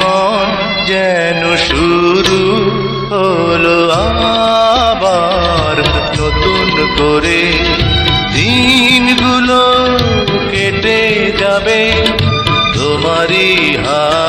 জীবন যেন শুরু হলো আবার নতুন করে। দিনগুলো কেটে যাবে তোমারই হা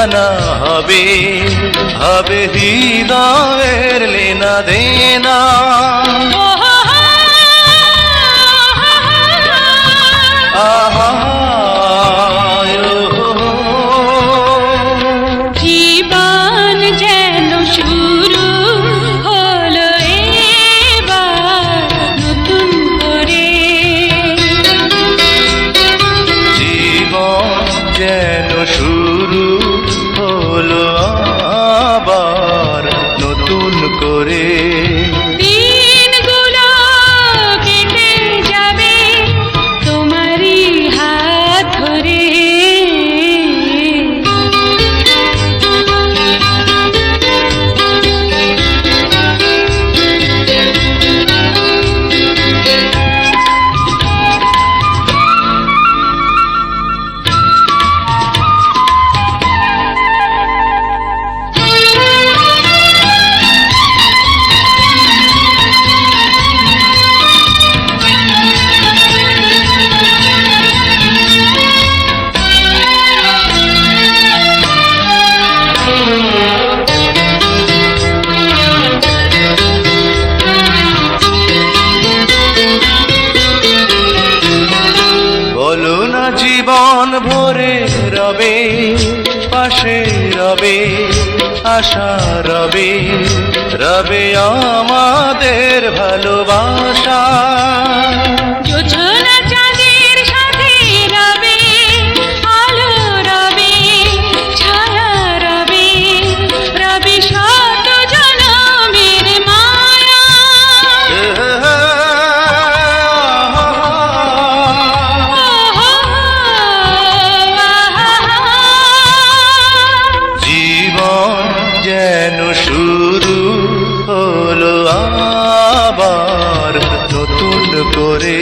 ঠিকানা হবে হবে হৃদয়ের লেনা দেনা। করে ভোরে রবে পাশে রবে আশা রবে রবে আমাদের ভালোবাসা। করে